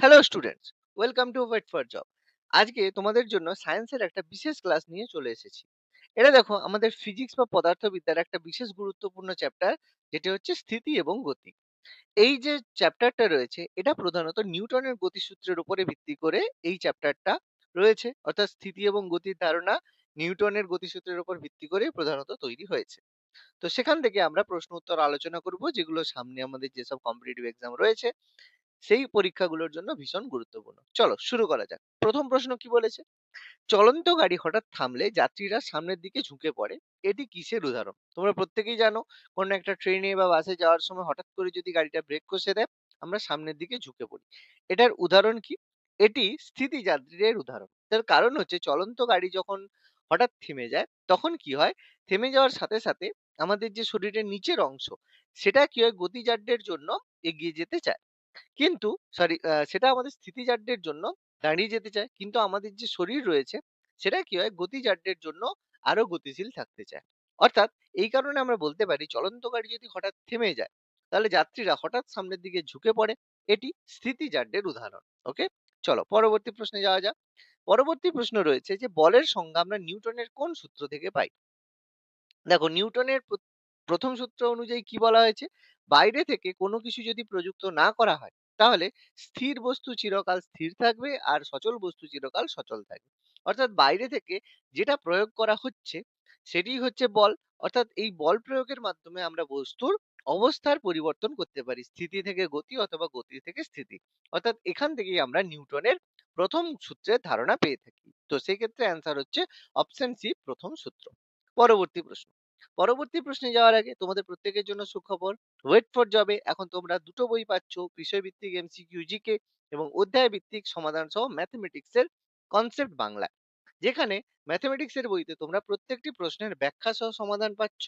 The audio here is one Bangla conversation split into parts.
Hello students welcome to wait for job আজকে তোমাদের জন্য সায়েন্সের একটা বিশেষ ক্লাস নিয়ে চলে এসেছি। এটা দেখো, আমাদের ফিজিক্স বা পদার্থবিদ্যার একটা বিশেষ গুরুত্বপূর্ণ চ্যাপ্টার যেটি হচ্ছে স্থিতি এবং গতি। এই যে চ্যাপ্টারটা রয়েছে, এটা প্রধানত নিউটনের গতিসূত্রের উপরে ভিত্তি করে এই চ্যাপ্টারটা রয়েছে। অর্থাৎ স্থিতি এবং গতির ধারণা নিউটনের গতিসূত্রের উপর ভিত্তি করে প্রধানত তৈরি হয়েছে। তো সেখান থেকে আমরা প্রশ্ন উত্তর আলোচনা করব, যেগুলো সামনে আমাদের যেসব কম্পিটিটিভ এক্সাম রয়েছে। সেই পরীক্ষাগুলোর জন্য ভীষণ গুরুত্বপূর্ণ। চলো শুরু করা যাক। প্রথম প্রশ্ন কি বলেছে? চলন্ত গাড়ি হঠাৎ থামলে যাত্রীরা সামনের দিকে ঝুঁকে পড়ে। এটি কিসের উদাহরণ? তোমরা প্রত্যেকেই জানো, কোনো একটা ট্রেনে বা বাসে যাওয়ার সময় হঠাৎ করে যদি গাড়িটা ব্রেক কষে দেয়, আমরা সামনের দিকে ঝুঁকে পড়ি। এটার উদাহরণ কি? এটি স্থিতি যাত্রীদের উদাহরণ। তার কারণ হচ্ছে চলন্ত গাড়ি যখন হঠাৎ থেমে যায়, তখন কি হয়? থেমে যাওয়ার সাথে সাথে আমাদের যে শরীরের নিচের অংশ, সেটা কি হয়? গতিজাড্যের জন্য এগিয়ে যেতে চায়। কিন্তু সরি সেটা আমাদের স্থিতিজাড্যের জন্য দাঁড়িয়ে যেতে চায়। কিন্তু আমাদের যে শরীর রয়েছে, সেটা কি হয়? গতিজাড্যের জন্য আরও গতিশীল থাকতে চায়। অর্থাৎ এই কারণে আমরা বলতে পারি, চলন্ত গাড়ি যদি হঠাৎ থেমে যায়, তাহলে যাত্রীরা হঠাৎ সামনের দিকে ঝুঁকে পড়ে। এটি স্থিতিজাড্যের উদাহরণ। ওকে? চলো পরবর্তী প্রশ্নে যাওয়া যাক। পরবর্তী প্রশ্ন রয়েছে যে, বলের সংজ্ঞা আমরা নিউটনের কোন সূত্র থেকে পাই? দেখো, নিউটনের প্রথম সূত্র অনুযায়ী কি বলা হয়েছে? বাইরে থেকে কোনো কিছু যদি প্রযুক্ত না করা হয়, তাহলে স্থির বস্তু চিরকাল স্থির থাকবে আর সচল বস্তু চিরকাল সচল থাকবে। অর্থাৎ বাইরে থেকে যেটা প্রয়োগ করা হচ্ছে, সেটি হচ্ছে বল। অর্থাৎ এই বল প্রয়োগের মাধ্যমে আমরা বস্তুর অবস্থার পরিবর্তন করতে পারি, স্থিতি থেকে গতি অথবা গতি থেকে স্থিতি। অর্থাৎ এখান থেকেই আমরা নিউটনের প্রথম সূত্রের ধারণা পেয়ে থাকি। তো সেই ক্ষেত্রে অ্যান্সার হচ্ছে অপশন সি প্রথম সূত্র। পরবর্তী প্রশ্ন। পরবর্তী প্রশ্নে যাওয়ার আগে তোমাদের প্রত্যেকের জন্য সুখবর। ওয়েট ফর জবে এখন তোমরা দুটো বই পাচ্ছ, বিষয়ভিত্তিক এমসিকিউ জিকে এবং অধ্যায় ভিত্তিক সমাধান সহ ম্যাথমেটিক্স এর কনসেপ্ট বাংলা। যেখানে ম্যাথমেটিক্স এর বইতে তোমরা প্রত্যেকটি প্রশ্নের ব্যাখ্যা সহ সমাধান পাচ্ছ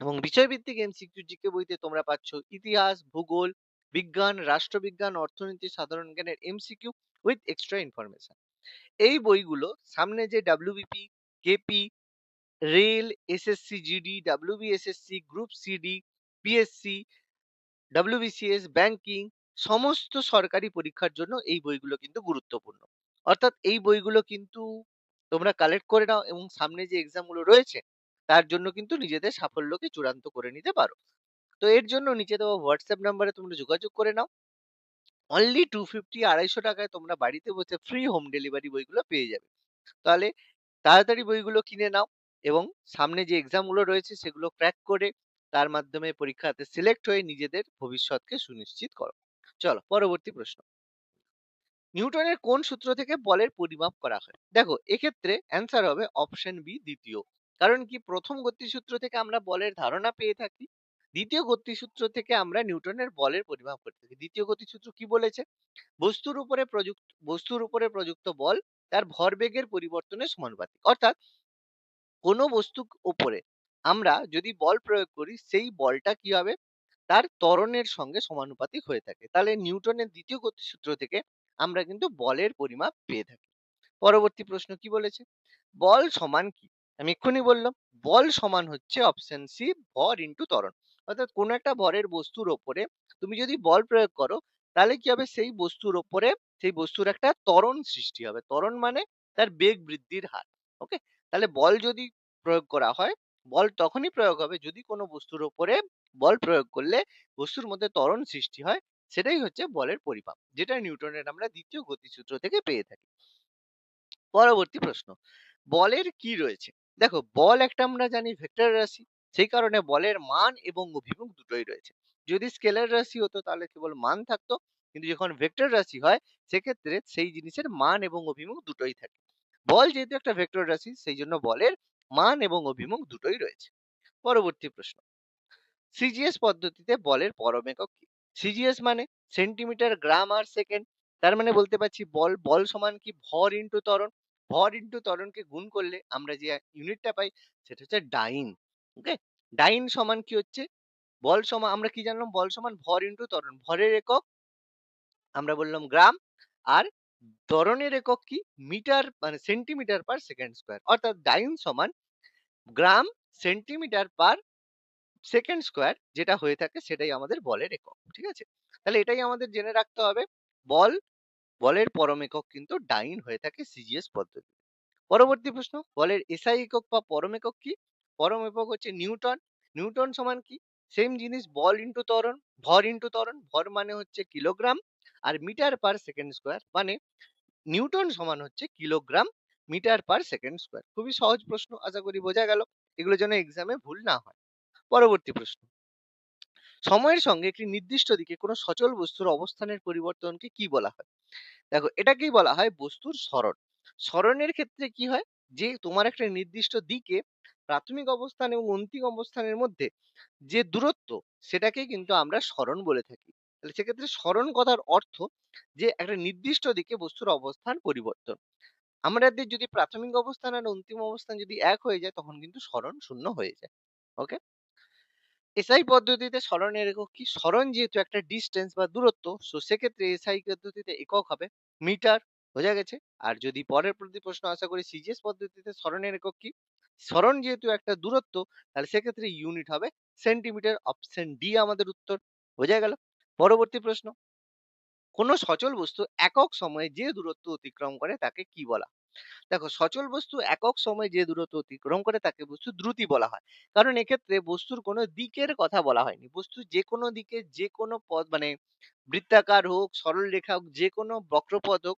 এবং বিষয়ভিত্তিক এমসিকিউ জিকে বইতে তোমরা পাচ্ছ ইতিহাস, ভূগোল, বিজ্ঞান, রাষ্ট্রবিজ্ঞান, অর্থনীতি, সাধারণ জ্ঞানের এমসিকিউ উইথ এক্সট্রা ইনফরমেশন এই বইগুলো সামনে যে WBP KP rail SSC GD WBSSC group CD PSC WBCS banking সমস্ত সরকারি পরীক্ষার জন্য এই বইগুলো কিন্তু গুরুত্বপূর্ণ। অর্থাৎ এই বইগুলো কিন্তু তোমরা কালেক্ট করে নাও এবং সামনে যে এক্সামগুলো রয়েছে, তার জন্য কিন্তু নিজেদের সাফল্যকে চূড়ান্ত করে নিতে পারো। তো এর জন্য নিচে দেওয়া হোয়াটসঅ্যাপ নাম্বারে তোমরা যোগাযোগ করে নাও। অনলি টু ফিফটি আড়াইশো টাকায় তোমরা বাড়িতে বসে ফ্রি হোম ডেলিভারি বইগুলো পেয়ে যাবে। তাহলে তাড়াতাড়ি বইগুলো কিনে নাও। এবং সামনে যে এক্সামগুলো রয়েছে সেগুলো ক্র্যাক করে তার মাধ্যমে পরীক্ষাতে সিলেক্ট হয়ে নিজেদের ভবিষ্যৎকে সুনিশ্চিত করো। চলো পরবর্তী প্রশ্ন। নিউটনের কোন সূত্র থেকে বলের পরিমাপ করা হয়? দেখো, এক্ষেত্রে অ্যান্সার হবে অপশন বি দ্বিতীয়। কারণ কি? প্রথম গতিসূত্র থেকে আমরা বলের ধারণা পেয়ে থাকি। দ্বিতীয় গতিসূত্র থেকে আমরা নিউটনের বলের পরিমাপ করতে থাকি। দ্বিতীয় গতিসূত্র কি বলেছে? বস্তুর উপরে প্রযুক্ত, বস্তুর উপরে প্রযুক্ত বল তার ভরবেগের পরিবর্তনের সমানুপাতিক। অর্থাৎ কোনো বস্তু উপরে। আমরা যদি বল প্রয়োগ করি, সেই বলটা কি হবে? তার ত্বরণের সঙ্গে সমানুপাতিক হয়ে থাকে। তাহলে নিউটনের দ্বিতীয় গতিসূত্র থেকে আমরা কিন্তু বলের পরিমাপ পেয়ে থাকি। পরবর্তী প্রশ্ন কি বলেছে? বল সমান কি? আমি এক্ষুনি বললাম, বল সমান হচ্ছে অপশন সি, ভর ইন্টু ত্বরণ। অর্থাৎ কোনো একটা ভরের বস্তুর ওপরে তুমি যদি বল প্রয়োগ করো, তাহলে কি হবে? সেই বস্তুর ওপরে, সেই বস্তুর একটা ত্বরণ সৃষ্টি হবে। ত্বরণ মানে তার বেগ বৃদ্ধির হার ওকে তাহলে বল যদি প্রয়োগ করা হয়, বল তখনই প্রয়োগ হবে যদি কোনো বস্তুর ওপরে বল প্রয়োগ করলে বস্তুর মধ্যে ত্বরণ সৃষ্টি হয়, সেটাই হচ্ছে বলের পরিমাপ, যেটা নিউটনের আমরা দ্বিতীয় গতিসূত্র থেকে পেয়ে থাকি। পরবর্তী প্রশ্ন, বলের কি রয়েছে? দেখো, বল একটা আমরা জানি ভেক্টর রাশি, সেই কারণে বলের মান এবং অভিমুখ দুটোই রয়েছে। যদি স্কেলার রাশি হতো তাহলে কেবল মান থাকতো, কিন্তু যখন ভেক্টর রাশি হয়, সেক্ষেত্রে সেই জিনিসের মান এবং অভিমুখ দুটোই থাকে। বল যেহেতু একটা ভেক্টর রাশি সেই জন্য বলের মান এবং অভিমুখ দুটোই রয়েছে। পরবর্তী প্রশ্ন। সিজিএস পদ্ধতিতে বলের পরম একক কি? সিজিএস মানে সেন্টিমিটার, গ্রাম আর সেকেন্ড। তার মানে বলতে পারছি বল বল সমান কি? ভর ইন্টু ত্বরণ। ভর ইন্টু ত্বরণকে গুণ করলে আমরা যে ইউনিটটা পাই, সেটা হচ্ছে ডাইন। ওকে? ডাইন সমান কি হচ্ছে? বল সমান, আমরা কি জানলাম? বল সমান ভর ইন্টু ত্বরণ। ভরের একক আমরা বললাম গ্রাম আর ত্বরণের একক কি? মিটার মানে সেন্টিমিটার পার সেকেন্ড স্কোয়ার। অর্থাৎ ডাইন সমান gram centimetre per second square যেটা হয়ে থাকে সেটাই আমাদের বলের একক, ঠিক আছে? তাহলে এটাই আমাদের জেনে রাখতে হবে। বল, বলের পরম একক কিন্তু ডাইন হয়ে থাকে সিজিএস পদ্ধতি। পরবর্তী প্রশ্ন, বলের এসআই একক বা পরম একক কি? পরম একক হচ্ছে নিউটন। নিউটন সমান কি? সেম জিনিস বল ইন্টু ত্বরণ, ভর ইন্টু ত্বরণ, ভর মানে হচ্ছে কিলোগ্রাম। আর মিটার পার সেকেন্ড স্কোয়ার মানে নিউটন সমান হচ্ছে kilogram metre per second square. খুবই সহজ প্রশ্ন, আশা করি বোঝা গেল। এগুলো যেন এক্সামে ভুল না হয়। পরবর্তী প্রশ্ন। সময়ের সঙ্গে একটি নির্দিষ্ট দিকে কোনো সচল বস্তুর অবস্থানের পরিবর্তনকে কি বলা হয়? দেখো, এটাকেই বলা হয় বস্তুর সরণ সরণের ক্ষেত্রে কি হয়? যে তোমার একটা নির্দিষ্ট দিকে প্রাথমিক অবস্থান এবং অন্তিম অবস্থানের মধ্যে যে দূরত্ব সেটাকে কিন্তু আমরা সরণ বলে থাকি। তাহলে সেক্ষেত্রে সরণ কথার অর্থ যে একটা নির্দিষ্ট দিকে বস্তুর অবস্থান পরিবর্তন। আমাদের যদি প্রাথমিক অবস্থান আর অন্তিম অবস্থান যদি এক হয়ে যায়, তখন কিন্তু সরণ শূন্য হয়ে যায়। ওকে? এসআই পদ্ধতিতে সরণের একক কি? সরণ যেহেতু একটা ডিস্টেন্স বা দূরত্ব সো সেক্ষেত্রে এসআই পদ্ধতিতে একক হবে। মিটার, বোঝা গেছে? আর যদি পরের প্রতি প্রশ্ন, আশা করি সিজিএস পদ্ধতিতে স্মরণের একক কি? স্মরণ যেহেতু একটা দূরত্ব, তাহলে সেক্ষেত্রে ইউনিট হবে সেন্টিমিটার অপশন ডি আমাদের উত্তর। বোঝা গেল? পরবর্তী প্রশ্ন। কোন সচল বস্তু একক সময়ে যে দূরত্ব অতিক্রম করে তাকে কি বলা দেখো, সচল বস্তু একক সময়ে যে দূরত্ব অতিক্রম করে তাকে বস্তু দ্রুতি বলা হয়। কারণ এক্ষেত্রে বস্তুর কোনো দিকের কথা বলা হয়নি। বস্তু যে কোনো দিকে যে কোনো পথ মানে বৃত্তাকার হোক সরল রেখা হোক যে কোনো বক্রপথ হোক,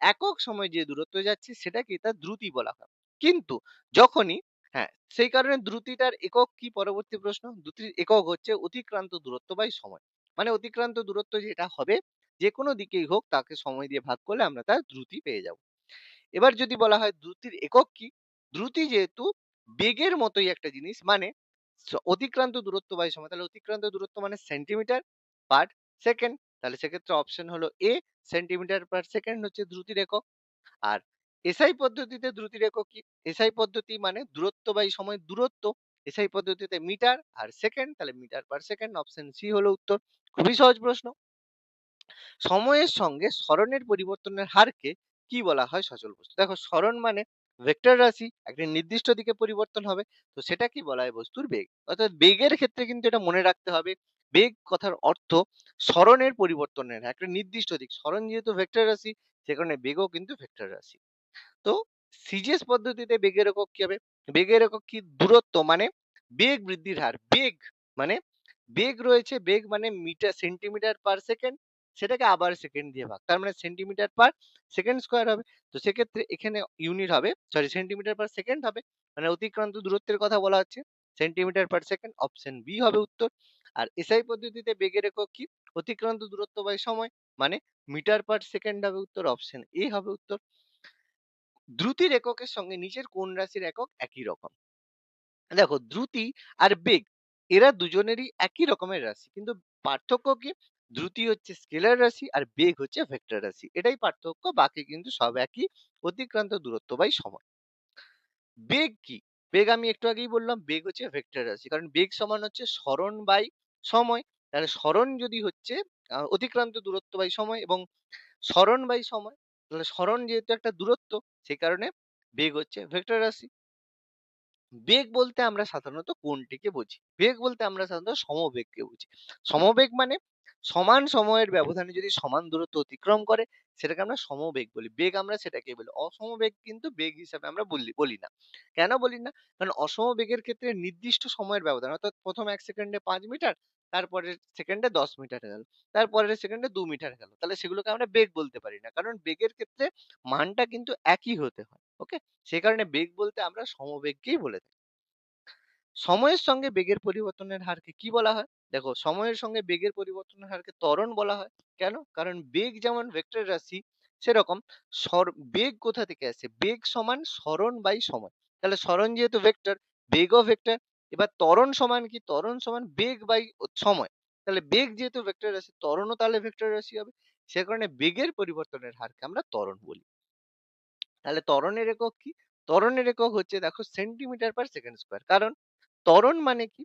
একক সময়ে যে দূরত্ব যাচ্ছে সেটাকে তার দ্রুতি বলা হয়। কিন্তু যখনই হ্যাঁ সেই কারণে দ্রুতিটার একক কি পরবর্তী প্রশ্ন? দ্রুতির একক হচ্ছে অতিক্রান্ত দূরত্ব বাই সময়। মানে অতিক্রান্ত দূরত্ব যেটা হবে যে কোনো দিকেই হোক তাকে সময় দিয়ে ভাগ করলে আমরা তার দ্রুতি পেয়ে যাব। এবার যদি বলা হয় দ্রুতির একক কি? দ্রুতি যেহেতু বেগের মতোই একটা জিনিস মানে অতিক্রান্ত দূরত্ব বাই সময়, তাহলে অতিক্রান্ত দূরত্ব মানে সেন্টিমিটার পার সেকেন্ড, তাহলে সেক্ষেত্রে অপশন হলো এ, সেন্টিমিটার পার সেকেন্ড হচ্ছে দ্রুতির একক। আর এসআই পদ্ধতিতে দ্রুতির একক কি? এসআই পদ্ধতি মানে দূরত্ব বাই সময় দূরত্ব। এসআই পদ্ধতিতে মিটার আর সেকেন্ড, তাহলে metre per second, option C হলো উত্তর। খুবই সহজ প্রশ্ন। সময়ের সঙ্গে সরণের পরিবর্তনের হারকে কি বলা হয়? সচল বস্তু। দেখো সরণ মানে ভেক্টর রাশি, একটা নির্দিষ্ট দিকে পরিবর্তন হবে। তো সেটা কি বলা হয়? বস্তুর বেগ। অর্থাৎ বেগের ক্ষেত্রে কিন্তু এটা মনে রাখতে হবে। বেগ কথার অর্থ সরণের পরিবর্তনের, একটা নির্দিষ্ট দিক। সরণ যেহেতু ভেক্টর রাশি, সে কারণে বেগও কিন্তু ভেক্টর রাশি। তো সিজিএস পদ্ধতিতে বেগের একক কি হবে? বেগের একক কি? দূরত্ব মানে বেগ বৃদ্ধির হার, বেগ মানে বেগ রয়েছে, বেগ মানে মিটার, সেন্টিমিটার পার সেকেন্ড, সেটাকে আবার সেকেন্ড দিয়ে ভাগ। তার মানে সেন্টিমিটার পার সেকেন্ড স্কোয়ার হবে। তো সেক্ষেত্রে এখানে ইউনিট হবে সরি সেন্টিমিটার পার সেকেন্ড হবে। মানে অতিক্রান্ত দূরত্বের কথা বলা হচ্ছে। Centimetre per second option B হবে উত্তর। আর এসআই পদ্ধতিতে বেগের একক কি? অতিক্রান্ত দূরত্ব বাই সময় মানে মিটার পার সেকেন্ড হবে উত্তর অপশন এ হবে উত্তর। দ্রুতির এককের সঙ্গে নিচের কোন রাশির একক একই রকম। দেখো দ্রুতি আর বেগ, এরা দুজনেরই একই রকমের রাশি। কিন্তু পার্থক্য কি? দ্রুতি হচ্ছে স্কেলার রাশি আর বেগ হচ্ছে ভেক্টর রাশি। এটাই পার্থক্য, বাকি কিন্তু সব একই অতিক্রান্ত দূরত্ব বাই সময়। বেগ কি? বেগ আমি একটু আগেই বললাম, বেগ হচ্ছে ভেক্টর রাশি। কারণ বেগ সমান হচ্ছে সরণ বাই সময়। তাহলে স্মরণ যদি হচ্ছে অতিক্রান্ত দূরত্ব বাই সময় এবং সরণ বাই সময়, তাহলে স্মরণ যেহেতু একটা দূরত্ব, সেই কারণে বেগ হচ্ছে ভেক্টর রাশি। বেগ বলতে আমরা সাধারণত কোনটিকে বুঝি। বেগ বলতে আমরা সাধারণত সমবেগকে বুঝি। সমবেগ মানে সমান সময়ের ব্যবধানে যদি সমান দূরত্ব অতিক্রম করে, সেটাকে আমরা সমবেগ বলি। বেগ আমরা সেটাকে বলি। অসমবেগ কিন্তু বেগ হিসাবে আমরা বলি বলি না। কেন বলি না? কারণ অসমবেগের ক্ষেত্রে নির্দিষ্ট সময়ের ব্যবধান, অর্থাৎ প্রথম এক সেকেন্ডে পাঁচ মিটার তারপরের সেকেন্ডে দশ মিটার গেল, তারপরের সেকেন্ডে দু মিটার গেল। তাহলে সেগুলোকে আমরা বেগ বলতে পারি না। কারণ বেগের ক্ষেত্রে মানটা কিন্তু একই হতে হয় ওকে সে কারণে বেগ বলতে আমরা সমবেগকেই বলে থাকি। সময়ের সঙ্গে বেগের পরিবর্তনের হারকে কি বলা হয়? দেখো, সময়ের সঙ্গে বেগের পরিবর্তনের হারকে ত্বরণ বলা হয়। কেন? কারণ বেগ যেমন ভেক্টর রাশি, সেরকম সর- বেগ কোথা থেকে আসে? বেগ সমান সরণ বাই সময়। তাহলে সরণ যেহেতু ভেক্টর বেগও ভেক্টর এবার ত্বরণ সমান কি? ত্বরণ সমান বেগ বাই সময়। তাহলে বেগ যেহেতু ভেক্টর রাশি, ত্বরণও তাহলে ভেক্টর রাশি হবে। সে কারণে বেগের পরিবর্তনের হারকে আমরা ত্বরণ বলি। তাহলে ত্বরণের একক কি? ত্বরণের একক হচ্ছে দেখো সেন্টিমিটার পার সেকেন্ড স্কোয়ার কারণ ত্বরণ মানে কি?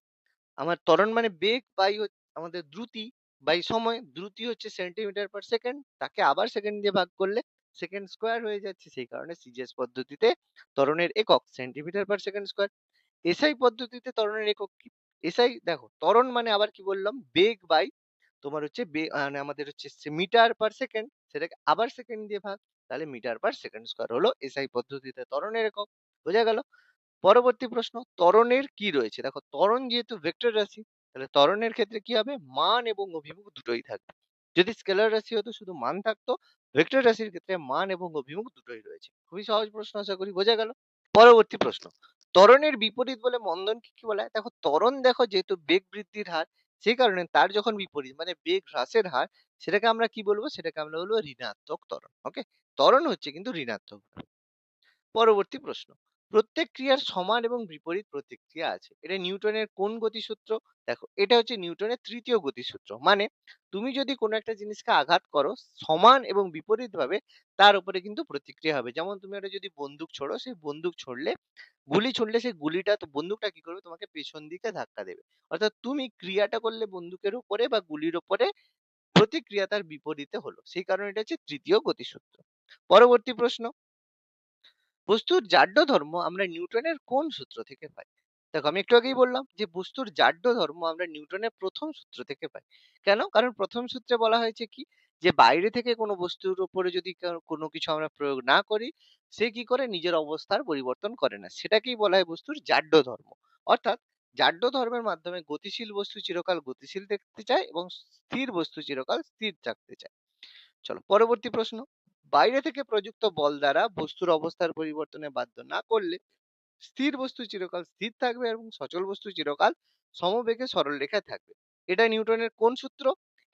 আমার ত্বরণ মানে বেগ বাই আমাদের দ্রুতি বাই সময়। দ্রুতি হচ্ছে সেন্টিমিটার পার সেকেন্ড তাকে আবার সেকেন্ড দিয়ে ভাগ করলে সেকেন্ড স্কোয়ার হয়ে যাচ্ছে। সেই কারণে সিজিএস পদ্ধতিতে ত্বরণের একক centimetre per second square SI পদ্ধতিতে ত্বরণের একক কি এসআই দেখো ত্বরণ মানে আবার কি বললাম বেগ বাই তোমার হচ্ছে মানে আমাদের হচ্ছে মিটার পার সেকেন্ড সেটাকে আবার সেকেন্ড দিয়ে ভাগ। তাহলে মিটার পার সেকেন্ড স্কয়ার হলো এসআই পদ্ধতিতে ত্বরণের একক। বোঝা গেল? পরবর্তী প্রশ্ন, ত্বরণের কি রয়েছে? দেখো ত্বরণ যেহেতু ভেক্টর রাশি, তাহলে ত্বরণের ক্ষেত্রে কি হবে? মান এবং অভিমুখ দুটোই থাকবে। যদি স্কেলার রাশি হতো শুধু মান থাকতো, ভেক্টর রাশির ক্ষেত্রে মান এবং অভিমুখ দুটোই রয়েছে। খুবই সহজ প্রশ্ন আশা করি বোঝা গেল? পরবর্তী প্রশ্ন, ত্বরণের বিপরীত বলে মন্দনকে কি বলা হয়? দেখো ত্বরণ দেখো যেহেতু বেগ বৃদ্ধির হার, সে কারণে তার যখন বিপরীত মানে বেগ হ্রাসের হার, সেটাকে আমরা কি বলব? সেটাকে আমরা বলব ঋণাত্মক ত্বরণ। ওকে? ত্বরণ হচ্ছে কিন্তু ঋণাত্মক। পরবর্তী প্রশ্ন, প্রত্যেক ক্রিয়ার সমান এবং বিপরীত প্রতিক্রিয়া আছে। এটা নিউটনের কোন গতিসূত্র? দেখো এটা হচ্ছে নিউটনের তৃতীয় গতিসূত্র। মানে তুমি যদি কোনো একটা জিনিসকে আঘাত করো সমান এবং বিপরীতভাবে তার উপরে কিন্তু প্রতিক্রিয়া হবে। যেমন তুমি একটা যদি বন্দুক ছোড়ো, সেই বন্দুক ছুড়লে গুলি ছুড়লে সেই গুলিটা তো বন্দুকটা কি করবে? তোমাকে পেছন দিকে ধাক্কা দেবে। অর্থাৎ তুমি ক্রিয়াটা করলে বন্দুকের উপরে বা গুলির উপরে, প্রতিক্রিয়া তার বিপরীতে হলো। সেই কারণে এটা হচ্ছে তৃতীয় গতিসূত্র। পরবর্তী প্রশ্ন বস্তুর জাড্য ধর্ম আমরা নিউটনের কোন সূত্র থেকে পাই? দেখো আমি একটু আগেই বললাম যে বস্তুর জাড্য ধর্ম আমরা নিউটনের প্রথম সূত্র থেকে পাই। কেন? কারণ প্রথম সূত্রে বলা হয়েছে কি? যে বাইরে থেকে কোনো বস্তুর উপরে যদি কোনো কিছু আমরা প্রয়োগ না করি, সে কি করে? নিজের অবস্থার পরিবর্তন করে না। সেটাকেই বলা হয় বস্তুর জাড্য ধর্ম। অর্থাৎ জাড্য ধর্মের মাধ্যমে গতিশীল বস্তু চিরকাল গতিশীল দেখতে চায় এবং স্থির বস্তু চিরকাল স্থির থাকতে চায়। চলো পরবর্তী প্রশ্ন, বাইরে থেকে প্রযুক্ত বল দ্বারা বস্তুর অবস্থার পরিবর্তনে বাধ্য না করলে, স্থির বস্তু চিরকাল স্থির থাকবে এবং সচল বস্তু চিরকাল সমবেগে সরল রেখায় থাকবে। এটা নিউটনের কোন সূত্র?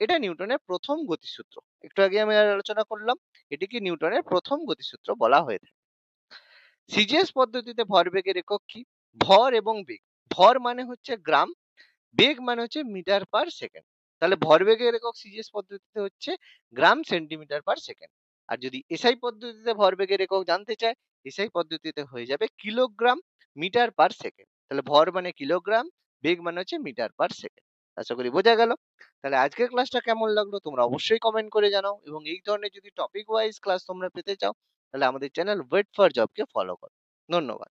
এটা নিউটনের প্রথম গতিসূত্র। একটু আগে আমি আলোচনা করলাম, এটিকে নিউটনের প্রথম গতিসূত্র বলা হয়ে থাকে। সিজিএস পদ্ধতিতে ভরবেগের একক কি? ভর এবং বেগ। ভর মানে হচ্ছে গ্রাম, বেগ মানে হচ্ছে মিটার পার সেকেন্ড। তাহলে ভরবেগের একক সিজিএস পদ্ধতিতে হচ্ছে গ্রাম সেন্টিমিটার পার সেকেন্ড। আর যদি এসআই পদ্ধতিতে ভরবেগের একক জানতে চায়, এসআই পদ্ধতিতে হয়ে যাবে কিলোগ্রাম মিটার পার সেকেন্ড। তাহলে ভর মানে কিলোগ্রাম, বেগ মানে হচ্ছে মিটার পার সেকেন্ড। আশা করি বোঝা গেল? তাহলে আজকের ক্লাসটা কেমন লাগল তোমরা অবশ্যই কমেন্ট করে জানাও এবং এই ধরনের যদি টপিক ওয়াইজ ক্লাস তোমরা পেতে চাও, তাহলে আমাদের চ্যানেল ওয়েট ফর জবকে ফলো করো। ধন্যবাদ।